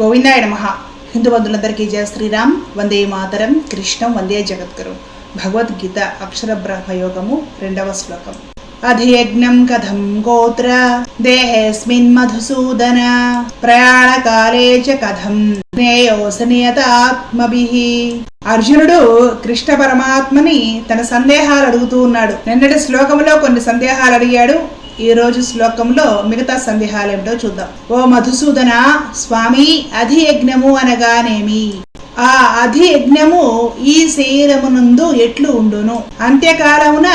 గోవిందాయ నమ. హిందూ బంధువులందరికీ జయ శ్రీరామ్. వందే మాతరం. కృష్ణం. వందే జగద్గురు. భగవద్గీత అక్షర బ్రహ్మయోగము రెండవ శ్లోకం. అధియజ్ఞం కథం గోత్ర. దేహేస్మిన్ మధుసూదన. ప్రయాణకాలే చ కథం. జ్ఞేయోసనియతాత్మభిః అర్జునుడు కృష్ణ పరమాత్మని తన సందేహాలు అడుగుతూ ఉన్నాడు. నిన్నటి శ్లోకంలో కొన్ని సందేహాలు అడిగాడు. ఈ రోజు శ్లోకంలో మిగతా సందేహాలు ఏమిటో చూద్దాం. ఓ మధుసూదన స్వామి అధియజ్ఞము అనగానేమి? ఆ అధియజ్ఞము ఈ శరీరమునందు ఎట్లు ఉండును? అంత్యకాలమున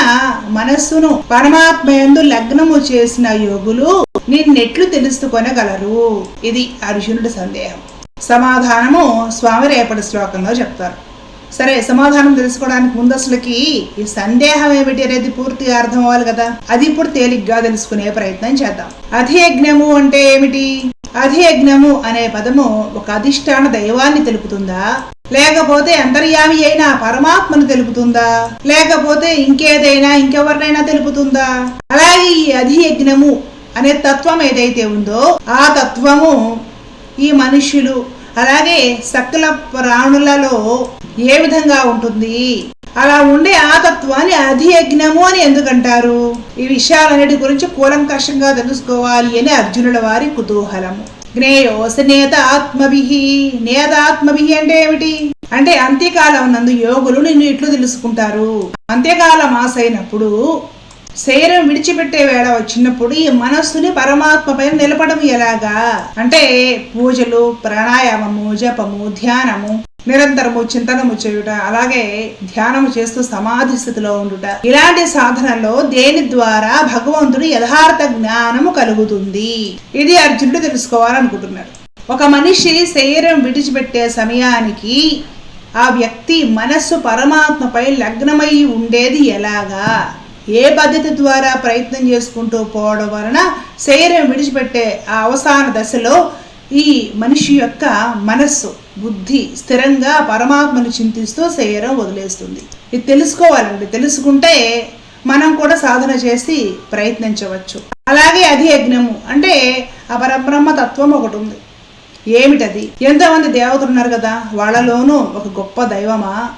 మనస్సును పరమాత్మయందు లగ్నము చేసిన యోగులు నిన్నెట్లు తెలుసుకొనగలరు? ఇది అర్జునుడి సందేహం. సమాధానము స్వామి రేపటి శ్లోకంలో చెప్తారు. సరే సమాధానం తెలుసుకోవడానికి ముందస్తులకి ఈ సందేహం ఏమిటి అనేది పూర్తిగా అర్థం అవ్వాలి కదా. అది ఇప్పుడు తేలిగ్గా తెలుసుకునే ప్రయత్నం చేద్దాం. అధియజ్ఞము అంటే ఏమిటి? అధియజ్ఞము అనే పదము ఒక అధిష్టాన దైవాన్ని తెలుపుతుందా? లేకపోతే అంతర్యామి అయిన పరమాత్మను తెలుపుతుందా? లేకపోతే ఇంకేదైనా ఇంకెవరినైనా తెలుపుతుందా? అలాగే ఈ అధియజ్ఞము అనే తత్వం ఏదైతే ఉందో ఆ తత్వము ఈ మనుష్యులు అలాగే సకల ప్రాణులలో ఏ విధంగా ఉంటుంది? అలా ఉండే ఆ తత్వాన్ని అధియజ్ఞము అని ఎందుకంటారు? ఈ విషయాలన్నిటి గురించి కూలంకషంగా తెలుసుకోవాలి అని అర్జునుల వారి కుతూహలము జ్ఞేయోస నేత ఆత్మభి నేత ఆత్మభి అంటే ఏమిటి? అంటే అంత్యకాలం నందు యోగులు నిన్ను ఇట్లు తెలుసుకుంటారు. అంత్యకాలం ఆసైనప్పుడు శరీరం విడిచిపెట్టే వేళ వచ్చినప్పుడు ఈ మనస్సుని పరమాత్మ పైన నిలపడం ఎలాగా? అంటే పూజలు ప్రాణాయామము జపము ధ్యానము నిరంతరము చింతనము చేయుట అలాగే ధ్యానము చేస్తూ సమాధి స్థితిలో ఉండుట. ఇలాంటి సాధనలో దేని ద్వారా భగవంతుడి యథార్థ జ్ఞానము కలుగుతుంది? ఇది అర్జునుడు తెలుసుకోవాలనుకుంటున్నాడు. ఒక మనిషి శరీరం విడిచిపెట్టే సమయానికి ఆ వ్యక్తి మనస్సు పరమాత్మపై లగ్నమై ఉండేది ఎలాగా? ఏ పద్ధతి ద్వారా ప్రయత్నం చేసుకుంటూ పోవడం వలన శరీరం విడిచిపెట్టే ఆ అవసాన దశలో ఈ మనిషి యొక్క మనస్సు బుద్ధి స్థిరంగా పరమాత్మను చింతిస్తూ శరీరం వదిలేస్తుంది. ఇది తెలుసుకోవాలండి. తెలుసుకుంటే మనం కూడా సాధన చేసి ప్రయత్నించవచ్చు. అలాగే అది యజ్ఞము. అంటే ఆ పరబ్రహ్మ తత్వం ఒకటి ఉంది. ఏమిటది? ఎంతోమంది దేవతలు ఉన్నారు కదా. వాళ్ళలోనూ ఒక గొప్ప దైవమా?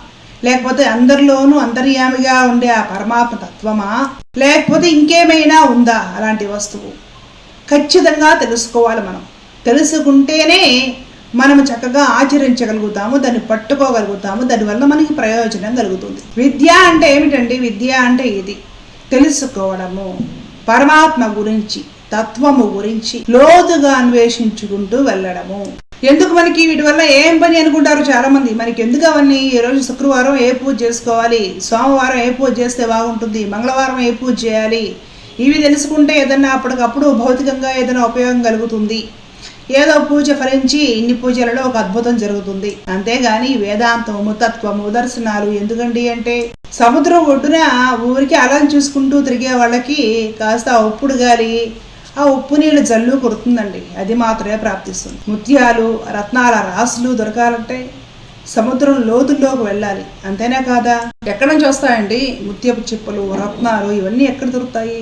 లేకపోతే అందరిలోనూ అంతర్యామిగా ఉండే ఆ పరమాత్మ తత్వమా? లేకపోతే ఇంకేమైనా ఉందా అలాంటి వస్తువు? ఖచ్చితంగా తెలుసుకోవాలి మనం. తెలుసుకుంటేనే మనం చక్కగా ఆచరించగలుగుతాము దాన్ని పట్టుకోగలుగుతాము దానివల్ల మనకి ప్రయోజనం కలుగుతుంది. విద్య అంటే ఏమిటండి? విద్య అంటే ఇది తెలుసుకోవడము. పరమాత్మ గురించి తత్వము గురించి లోతుగా అన్వేషించుకుంటూ వెళ్ళడము. ఎందుకు మనకి వీటి వల్ల ఏం పని అనుకుంటారు చాలా మంది మనకి ఎందుకు అవన్నీ? ఈ రోజు శుక్రవారం ఏ పూజ చేసుకోవాలి? సోమవారం ఏ పూజ చేస్తే బాగుంటుంది? మంగళవారం ఏ పూజ చేయాలి? ఇవి తెలుసుకుంటే ఏదన్నా అప్పటికప్పుడు భౌతికంగా ఏదైనా ఉపయోగం కలుగుతుంది. ఏదో పూజ ఫలించి ఇన్ని పూజలలో ఒక అద్భుతం జరుగుతుంది. అంతేగాని వేదాంతము తత్వము దర్శనాలు ఎందుకండి అంటే సముద్రం ఒడ్డున ఊరికి అలం చూసుకుంటూ తిరిగే వాళ్ళకి కాస్త ఉప్పుడు గాలి ఆ ఉప్పు నీళ్ళు జల్లు కొడుతుందండి. అది మాత్రమే ప్రాప్తిస్తుంది. ముత్యాలు రత్నాల రాసులు దొరకాలంటే సముద్రం లోతుల్లోకి వెళ్ళాలి. అంతేనా కాదా? ఎక్కడి నుంచి వస్తాయండి? ముత్యపు చిప్పలు రత్నాలు ఇవన్నీ ఎక్కడ దొరుకుతాయి?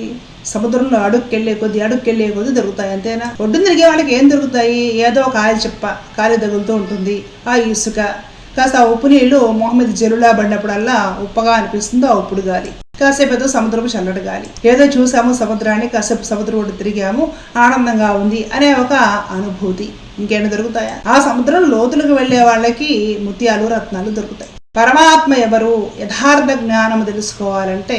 సముద్రంలో అడుక్కెళ్ళే కొద్ది అడుక్కెళ్ళే కొద్ది దొరుకుతాయి. అంతేనా? ఒడ్డు తిరిగే వాళ్ళకి ఏం దొరుకుతాయి? ఏదో ఒక ఆయిల్ చిప్ప కాలి తగులుతూ ఉంటుంది. ఆ ఇసుక. కాస్త ఆ ఉప్పు నీళ్ళు మొహమ్మద్ మీద జల్లులా పడినప్పుడల్లా ఉప్పగా అనిపిస్తుంది ఆ ఉప్పుడు గాలి. కాసేపు ఏదో సముద్రపు చల్లటి గాలి. ఏదో చూసాము సముద్రాన్ని కాసేపు సముద్రం ఒడ్డు తిరిగాము ఆనందంగా ఉంది అనే ఒక అనుభూతి. ఇంకేమైనా దొరుకుతాయా? ఆ సముద్రం లోతులకు వెళ్ళే వాళ్ళకి ముత్యాలు రత్నాలు దొరుకుతాయి. పరమాత్మ ఎవరు? యథార్థ జ్ఞానం తెలుసుకోవాలంటే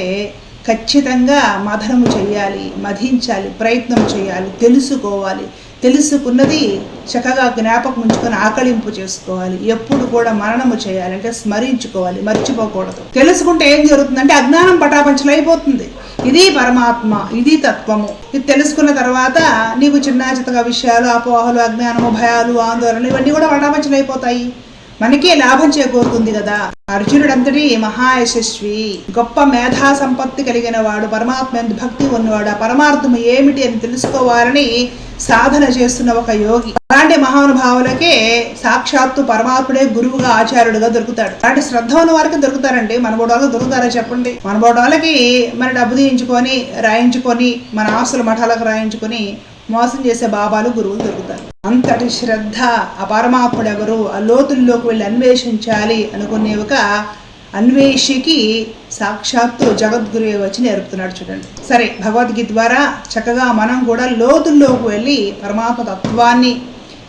ఖచ్చితంగా మథనము చేయాలి మధించాలి ప్రయత్నం చేయాలి తెలుసుకోవాలి. తెలుసుకున్నది చక్కగా జ్ఞాపకం ఉంచుకొని ఆకలింపు చేసుకోవాలి. ఎప్పుడు కూడా మరణము చేయాలి. అంటే స్మరించుకోవాలి. మర్చిపోకూడదు. తెలుసుకుంటే ఏం జరుగుతుందంటే అజ్ఞానం పటాపంచలైపోతుంది. ఇది పరమాత్మ ఇది తత్వము. ఇది తెలుసుకున్న తర్వాత నీకు చిన్న చితక విషయాలు అపోహలు అజ్ఞానము భయాలు ఆందోళనలు ఇవన్నీ కూడా పటాపంచలైపోతాయి. మనకి లాభం చేకూరుతుంది కదా. అర్జునుడంతటి మహాయశస్వి గొప్ప మేధా సంపత్తి కలిగిన వాడు పరమాత్మ ఎందు భక్తి ఉన్నవాడు ఆ పరమార్థము ఏమిటి అని తెలుసుకోవాలని సాధన చేస్తున్న ఒక యోగి. అలాంటి మహానుభావులకే సాక్షాత్తు పరమాత్ముడే గురువుగా ఆచార్యుడుగా దొరుకుతాడు. అలాంటి శ్రద్ధ ఉన్న వారికి దొరుకుతారండి. మన బోడోళ్ళకి దొరుకుతారా చెప్పండి? మన బోడోళ్ళకి మన డబ్బు తీయించుకొని రాయించుకొని మన ఆస్తుల మఠాలకు రాయించుకొని మోసం చేసే బాబాలు గురువులు దొరుకుతారు. అంతటి శ్రద్ధ అపరమాత్ముడెవరు ఆ లోతుల్లోకి వెళ్ళి అన్వేషించాలి అనుకునే ఒక అన్వేషికి సాక్షాత్తు జగద్గురువే వచ్చి నేర్పుతున్నాడు చూడండి. సరే భగవద్గీత ద్వారా చక్కగా మనం కూడా లోతుల్లోకి వెళ్ళి పరమాత్మ తత్వాన్ని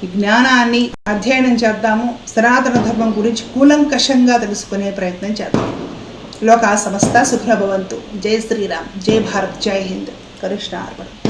జ్ఞానాన్ని అధ్యయనం చేద్దాము. సనాతన ధర్మం గురించి కూలంకషంగా తెలుసుకునే ప్రయత్నం చేద్దాం. లోకా సమస్త సుఖభవంతు జై శ్రీరామ్. జై భారత్. జై హింద్. కృష్ణ అర్పణ.